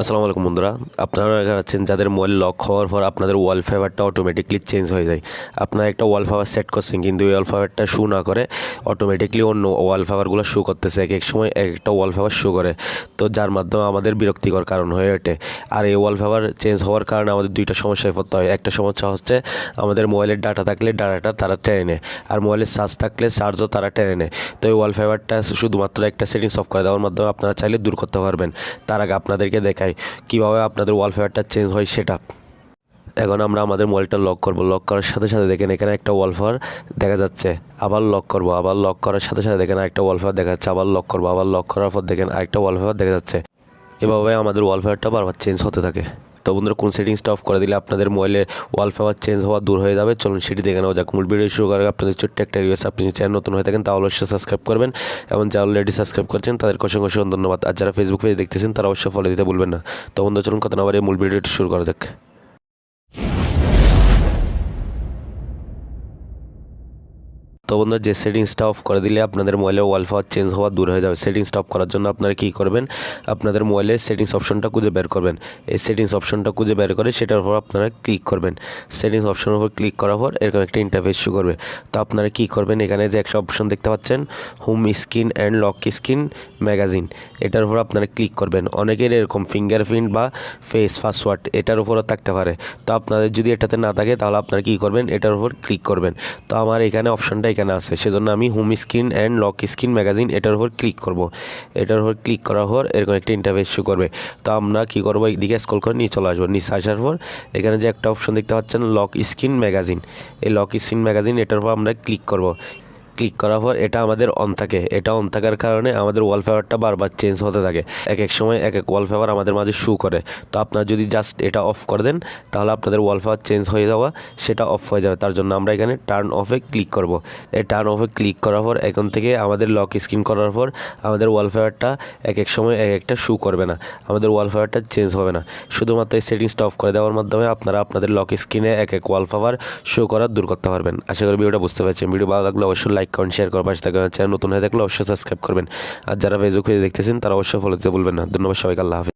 আসসালামু আলাইকুম বন্ধুরা। আপনারা এখানে আছেন, যাদের মোবাইল লক হওয়ার পর আপনাদের ওয়ালপেপারটা অটোমেটিকলি চেঞ্জ হয়ে যায়। আপনারা একটা ওয়ালপেপার সেট করছেন, কিন্তু ওই ওয়ালপেপারটা শু না করে অটোমেটিকলি অন্য ওয়ালপেপারগুলো শু করতেছে। এক এক সময় এক একটা ওয়ালপেপার শু করে। তো যার মাধ্যমে আমাদের বিরক্তিকর কারণ হয়ে ওঠে। আর এই ওয়ালপেপার চেঞ্জ হওয়ার কারণে আমাদের দুইটা সমস্যায় পড়তে হয়। একটা সমস্যা হচ্ছে, আমাদের মোবাইলের ডাটা থাকলে ডাটাটা তারা টেনে নেয়। আর মোবাইলের চার্জ থাকলে চার্জও তারা টেনে নেয়। তো এই ওয়ালপেপারটা শুধুমাত্র একটা সেটিংস অফ করে দেওয়ার মাধ্যমে আপনারা চাইলে দূর করতে পারবেন। তার আগে আপনাদেরকে দেখাই কীভাবে আপনাদের ওয়ালপেপারটা চেঞ্জ হয় সেটা। এখন আমরা আমাদের মোবাইলটা লক করব। লক করার সাথে সাথে দেখেন এখানে একটা ওয়ালফার দেখা যাচ্ছে। আবার লক করব, আবার লক করার সাথে সাথে দেখেন একটা ওয়ালফার দেখা যাচ্ছে। আবার লক করব, আবার লক করার পর দেখেন আরেকটা ওয়ালপেপার দেখা যাচ্ছে। এভাবে আমাদের ওয়ালপেপারটা বারবার চেঞ্জ হতে থাকে। তো বন্ধুরা, কোন সেটিংসটা অফ করে দিলে আপনাদের মোবাইলের ওয়ালপেপার চেঞ্জ হওয়া দূর হয়ে যাবে? চলুন সেটি দেখে নেওয়া যাক। মূল ভিডিও শুরু করার আপনাদের ছোট্ট একটা রিকোয়েস্ট আপনি চ্যানেল নতুন হয়ে থাকেন তা অবশ্যই সাবস্ক্রাইব করবেন। এবং যারা অলরেডি সাবস্ক্রাইব করছেন, তাদেরকে অসংখ্য অসংখ্য ধন্যবাদ। আর যারা ফেসবুক পেজে দেখতেছেন, তারা অবশ্যই ফলো দিতে ভুলবেন না। তো বন্ধু চলুন কথা না বাড়িয়ে মূল ভিডিওটি শুরু করা যাক। তো বন্ধু যে সেটিংসটা অফ করে দিলে আপনাদের মোবাইলের ওয়ালপেপার চেঞ্জ হওয়া দূর হয়ে যাবে। সেটিংসটা অফ করার জন্য আপনারা কী করবেন? আপনাদের মোবাইলের সেটিংস অপশনটা খুঁজে বের করবেন। এই সেটিংস অপশনটা খুঁজে বের করে সেটার উপর আপনারা ক্লিক করবেন। সেটিংস অপশনের উপর ক্লিক করার পর এরকম একটা ইন্টারফেস শো করবে। তো আপনারা কী করবেন? এখানে যে একটা অপশন দেখতে পাচ্ছেন home screen and lock screen magazine এটার উপর আপনারা ক্লিক করবেন। অনেকের এরকম ফিঙ্গারপ্রিন্ট বা ফেস পাসওয়ার্ড এটার উপরও থাকতে পারে। তো আপনাদের যদি এটাতে না থাকে, তাহলে আপনারা কী করবেন? এটার উপর ক্লিক করবেন। তো আমার এখানে অপশনটা এখানে আছে। সেজন্য আমি home screen and lock screen magazine এটার উপর ক্লিক করব। এটার উপর ক্লিক করার পর এরকম একটা ইন্টারভেস শু করবে। তো আমরা কী করব? এদিকে স্কল করে নিয়ে চলে আসব। নিচে আসার পর এখানে যে একটা অপশন দেখতে পাচ্ছেন লক স্ক্রিন ম্যাগাজিন এই লক স্ক্রিন ম্যাগাজিন এটার উপর আমরা ক্লিক করব। ক্লিক করার পর এটা আমাদের অন থাকে। এটা অন থাকার কারণে আমাদের ওয়ালপেপারটা বারবার চেঞ্জ হতে থাকে। এক এক সময় এক এক ওয়ালপেপার আমাদের মাঝে শু করে। তো আপনার যদি জাস্ট এটা অফ করে দেন, তাহলে আপনাদের ওয়ালপেপার চেঞ্জ হয়ে যাওয়া, সেটা অফ হয়ে যাবে। তার জন্য আমরা এখানে টার্ন অফে ক্লিক করব। এই টার্ন অফে ক্লিক করার পর এখন থেকে আমাদের লক স্ক্রিন করার পর আমাদের ওয়ালপেপারটা এক এক সময় এক একটা শু করবে না। আমাদের ওয়ালপেপারটা চেঞ্জ হবে না। শুধুমাত্র এই সেটিংসটা অফ করে দেওয়ার মাধ্যমে আপনারা আপনাদের লক স্ক্রিনে এক এক ওয়ালপেপার শো করা দূর করতে পারবেন। আশা করি ভিডিওটা বুঝতে পারছেন। ভিডিও ভালো লাগলে অবশ্যই লাইক করেন শেয়ার করার পাশে থাকবেন চ্যানেল নতুন হয়ে থাকলে অবশ্যই সাবস্ক্রাইব করবেন। আর যারা ফেসবুক পেজে দেখতেছেন, তারা অবশ্যই ফলো দিতে বলবেন না। ধন্যবাদ সবাইকে, আল্লাহ হাফিজ।